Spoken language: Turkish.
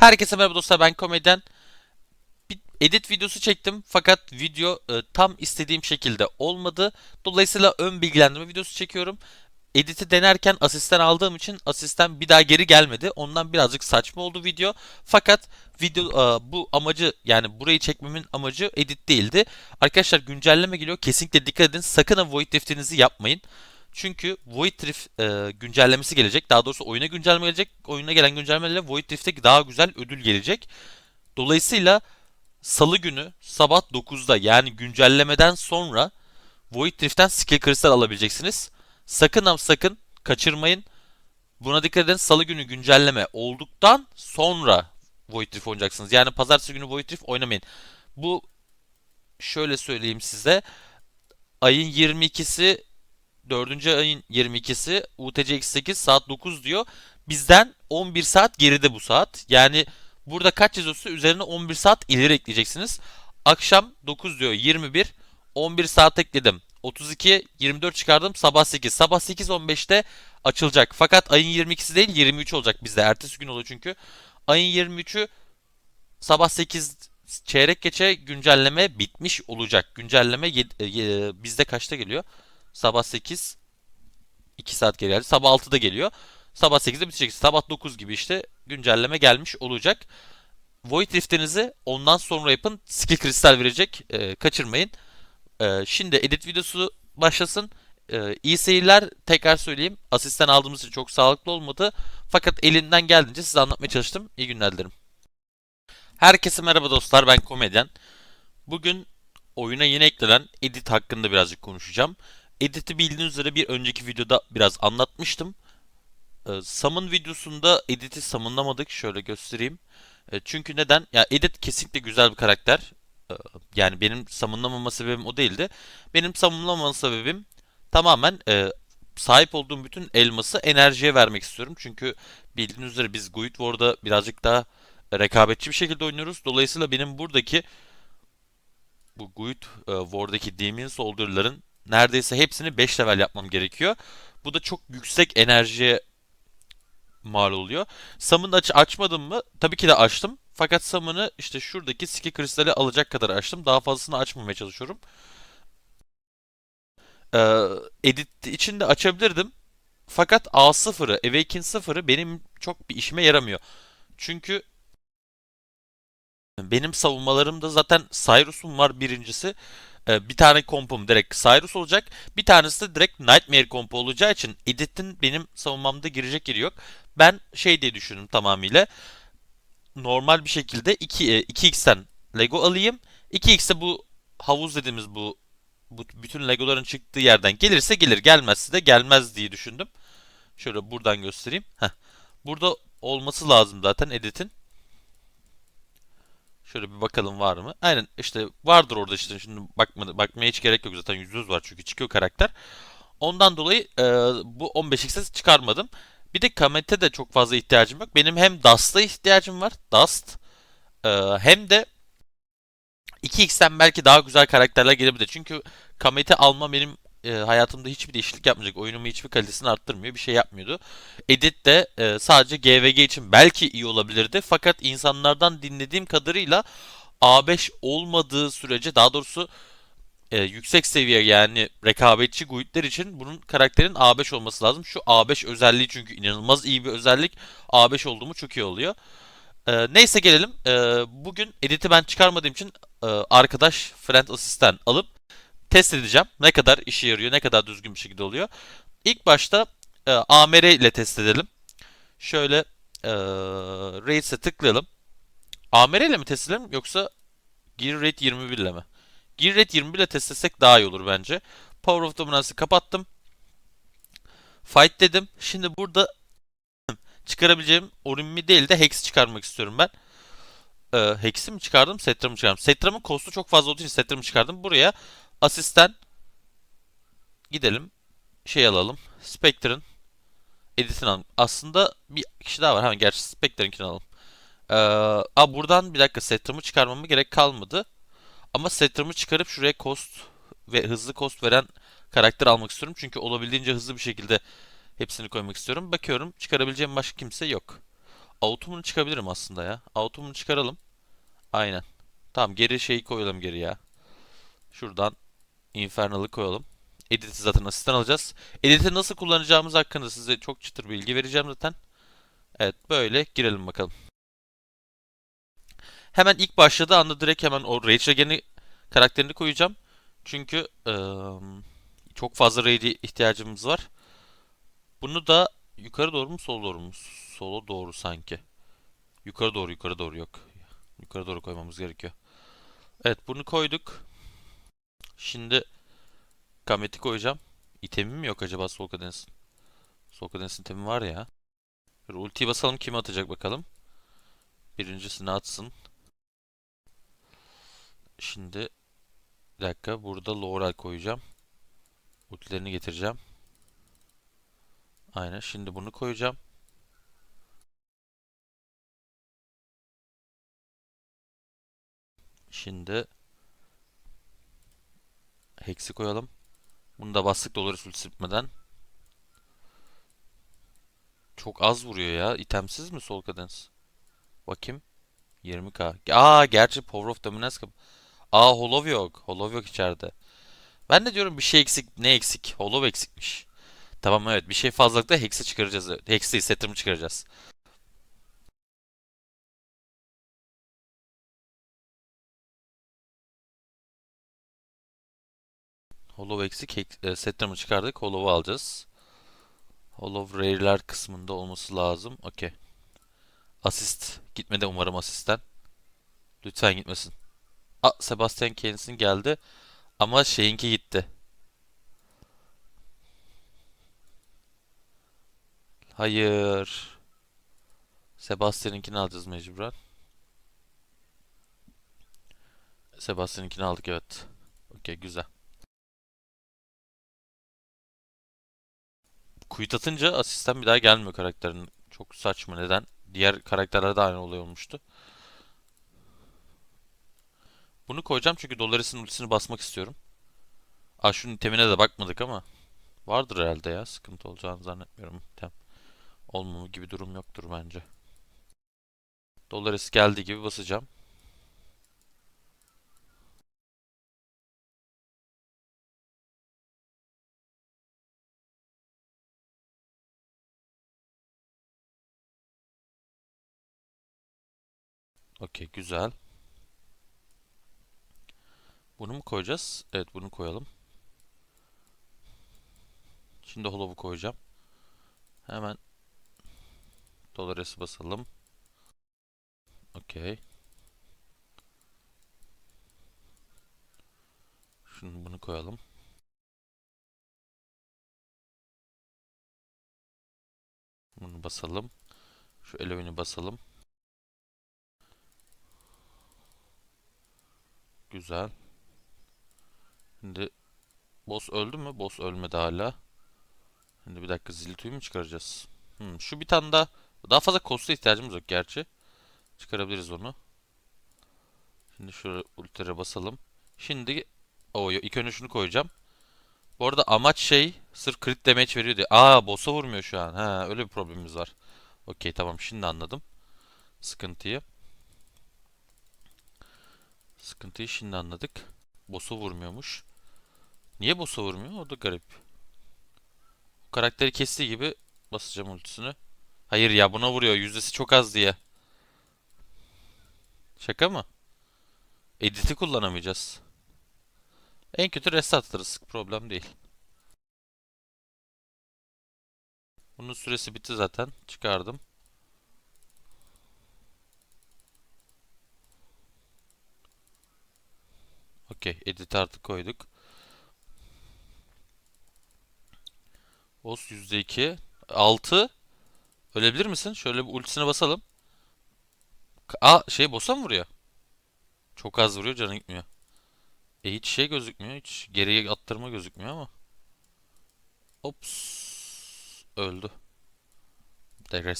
Herkese merhaba dostlar ben komedyen. Bir edit videosu çektim fakat video e, tam istediğim şekilde olmadı. Dolayısıyla ön bilgilendirme videosu çekiyorum. Editi denerken asistan aldığım için asistan bir daha geri gelmedi. Ondan birazcık saçma oldu video. Fakat video e, bu amacı yani burayı çekmemin amacı edit değildi. Arkadaşlar güncelleme geliyor. Kesinlikle dikkat edin. Sakın ha void drift'inizi yapmayın. Çünkü Void Rift e, güncellemesi gelecek. Daha doğrusu oyuna güncelleme gelecek. Oyuna gelen güncellemeyle Void Rift'e daha güzel ödül gelecek. Dolayısıyla Salı günü sabah 9'da yani güncellemeden sonra Void Rift'ten skill kristal alabileceksiniz. Sakın ama sakın kaçırmayın. Buna dikkat edin. Salı günü güncelleme olduktan sonra Void Rift oynayacaksınız. Yani pazartesi günü Void Rift oynamayın. Bu şöyle söyleyeyim size. Ayın 22'si 4. ayın 22'si UTC X8 saat 9 diyor. Bizden 11 saat geride bu saat. Yani burada kaç yazıyorsa üzerine 11 saat ileri ekleyeceksiniz. Akşam 9 diyor 21. 11 saat ekledim. 32, 24 çıkardım. Sabah 8. Sabah 8.15'te açılacak. Fakat ayın 22'si değil 23 olacak bizde. Ertesi gün oluyor çünkü. Ayın 23'ü sabah 8 çeyrek geçe güncelleme bitmiş olacak. Güncelleme e, bizde kaçta geliyor? Sabah 8 2 saat geri geldi. Sabah 6'da geliyor. Sabah 8'de bitecek. Sabah 9 gibi işte güncelleme gelmiş olacak. Void Rift'inizi ondan sonra yapın. Skill kristal verecek. Ee, kaçırmayın. Ee, şimdi edit videosu başlasın. Ee, iyi seyirler. Tekrar söyleyeyim. Asistan aldığımız için çok sağlıklı olmadı. Fakat elinden geldiğince size anlatmaya çalıştım. İyi günler dilerim. Herkese merhaba dostlar. Ben komedyen. Bugün oyuna yeni eklenen edit hakkında birazcık konuşacağım. Edit'i bildiğiniz üzere bir önceki videoda biraz anlatmıştım. Ee, Summon videosunda Edit'i summonlamadık. Şöyle göstereyim. Ee, çünkü neden? Ya Edit kesinlikle güzel bir karakter. Ee, yani benim summonlamama sebebim o değildi. Benim summonlamama sebebim tamamen e, sahip olduğum bütün elması enerjiye vermek istiyorum. Çünkü bildiğiniz üzere biz Guild War'da birazcık daha rekabetçi bir şekilde oynuyoruz. Dolayısıyla benim buradaki bu Guild e, War'daki Demon Soldier'ların neredeyse hepsini 5 level yapmam gerekiyor. Bu da çok yüksek enerjiye mal oluyor. Summon aç açmadım mı? Tabii ki de açtım. Fakat Summon'ı işte şuradaki Ski Kristal'i alacak kadar açtım. Daha fazlasını açmamaya çalışıyorum. Ee, edit için de açabilirdim. Fakat A0'ı, Awaken 0'ı benim çok bir işime yaramıyor. Çünkü benim savunmalarımda zaten Cyrus'um var birincisi. Ee, bir tane kompum direkt Cyrus olacak. Bir tanesi de direkt Nightmare kompu olacağı için Edith'in benim savunmamda girecek yeri yok. Ben şey diye düşündüm tamamıyla. Normal bir şekilde 2, e, 2x'ten Lego alayım. 2x'e bu havuz dediğimiz bu, bu bütün Legoların çıktığı yerden gelirse gelir. Gelmezse de gelmez diye düşündüm. Şöyle buradan göstereyim. Heh. Burada olması lazım zaten Edith'in. Şöyle bir bakalım var mı? Aynen işte vardır orada işte şimdi bakma, bakmaya hiç gerek yok zaten %100 var çünkü çıkıyor karakter. Ondan dolayı e, bu 15x'e çıkarmadım. Bir de Kamet'e de çok fazla ihtiyacım yok. Benim hem Dust'a ihtiyacım var. Dust. e, hem de 2x'ten belki daha güzel karakterler gelebilir. Çünkü Kamet'i alma benim e, hayatımda hiçbir değişiklik yapmayacak. Oyunumun hiçbir kalitesini arttırmıyor. Bir şey yapmıyordu. Edit de e, sadece GVG için belki iyi olabilirdi. Fakat insanlardan dinlediğim kadarıyla A5 olmadığı sürece daha doğrusu e, yüksek seviye yani rekabetçi guildler için bunun karakterin A5 olması lazım. Şu A5 özelliği çünkü inanılmaz iyi bir özellik. A5 oldu mu çok iyi oluyor. E, neyse gelelim. E, bugün editi ben çıkarmadığım için e, arkadaş friend assistant alıp test edeceğim. Ne kadar işe yarıyor, ne kadar düzgün bir şekilde oluyor. İlk başta e, AMR ile test edelim. Şöyle e, Rate'e tıklayalım. AMR ile mi test edelim yoksa Gear Rate 21 ile mi? Gear Rate 21 ile test etsek daha iyi olur bence. Power of Dominance'ı kapattım. Fight dedim. Şimdi burada çıkarabileceğim Orimmi değil de Hex çıkarmak istiyorum ben. Ee, Hex'i mi çıkardım, Setram'ı çıkardım. Setram'ın costu çok fazla olduğu için Setram'ı çıkardım. Buraya asistan gidelim. Şey alalım. Spectre'ın editini alalım. Aslında bir kişi daha var. Hemen gerçi Spectre'ınkini alalım. Ee, a buradan bir dakika Setram'ı çıkarmama gerek kalmadı. Ama Setram'ı çıkarıp şuraya cost ve hızlı cost veren karakter almak istiyorum. Çünkü olabildiğince hızlı bir şekilde hepsini koymak istiyorum. Bakıyorum çıkarabileceğim başka kimse yok. Autumn'u çıkabilirim aslında ya. Autumn'u çıkaralım. Aynen. Tamam geri şeyi koyalım geri ya. Şuradan Infernal'ı koyalım. Edit'i zaten asistan alacağız. Edit'i nasıl kullanacağımız hakkında size çok çıtır bilgi vereceğim zaten. Evet böyle girelim bakalım. Hemen ilk başladığı anda direkt hemen o Rage Again'i karakterini koyacağım. Çünkü eee, çok fazla Rage'e ihtiyacımız var. Bunu da yukarı doğru mu sola doğru mu? Sola doğru sanki. Yukarı doğru yukarı doğru yok. Yukarı doğru koymamız gerekiyor. Evet bunu koyduk. Şimdi Kamet'i koyacağım. İtemim mi yok acaba Sol Cadence'in? Sol Cadence'in itemi var ya. Ultiyi basalım kim atacak bakalım. Birincisini atsın. Şimdi bir dakika burada Laurel koyacağım. Ultilerini getireceğim. Aynen şimdi bunu koyacağım. Şimdi Hex'i koyalım. Bunu da bastık Dolores ultisi bitmeden. Çok az vuruyor ya. İtemsiz mi Sol Cadence? Bakayım. 20k. Aa gerçi Power of Dominance Aa Hollow yok. Hollow yok içeride. Ben de diyorum bir şey eksik. Ne eksik? Hollow eksikmiş. Tamam evet bir şey fazlalıkta Hex'i çıkaracağız. Hex değil Setter'ımı çıkaracağız. Hollow eksik. E, Setter'ımı çıkardık. Hollow'u alacağız. Hollow Rare'ler kısmında olması lazım. Okey. Asist. Gitmedi umarım asistten. Lütfen gitmesin. Aa Sebastian Keans'in geldi. Ama şeyinki gitti. Hayır. Sebastian'inkini alacağız mecburen. Sebastian'inkini aldık evet. Okey güzel. Quit atınca asistan bir daha gelmiyor karakterin. Çok saçma neden? Diğer karakterlerde de aynı olay olmuştu. Bunu koyacağım çünkü Dolores'in ultisini basmak istiyorum. Aa şunun itemine de bakmadık ama. Vardır herhalde ya. Sıkıntı olacağını zannetmiyorum. Item. Olmama gibi durum yoktur bence. Dolores geldiği gibi basacağım. Okey güzel. Bunu mu koyacağız? Evet bunu koyalım. Şimdi Hollow'u koyacağım. Hemen Dolores'i basalım. Okey. Şunu bunu koyalım. Bunu basalım. Şu Eloy'unu basalım. Güzel. Şimdi boss öldü mü? Boss ölmedi hala. Şimdi bir dakika zil tüyü mü çıkaracağız? Hmm, şu bir tane daha. Daha fazla kosta ihtiyacımız yok gerçi. Çıkarabiliriz onu. Şimdi şöyle ultere basalım. Şimdi o ilk önce şunu koyacağım. Bu arada amaç şey sırf crit damage veriyor diye. Aa boss'a vurmuyor şu an. Ha öyle bir problemimiz var. Okey tamam şimdi anladım. Sıkıntıyı. Sıkıntıyı şimdi anladık. Boss'a vurmuyormuş. Niye boss'a vurmuyor? O da garip. O karakteri kestiği gibi basacağım ultisini. Hayır ya buna vuruyor. Yüzdesi çok az diye. Şaka mı? Edit'i kullanamayacağız. En kötü restart atarız. Problem değil. Bunun süresi bitti zaten. Çıkardım. Okey. Edit artık koyduk. Os %2. 6. Ölebilir misin? Şöyle bir ultisine basalım. Aa şey boss'a mı vuruyor? Çok az vuruyor canı gitmiyor. E hiç şey gözükmüyor. Hiç geriye attırma gözükmüyor ama. Ops. Öldü. Degres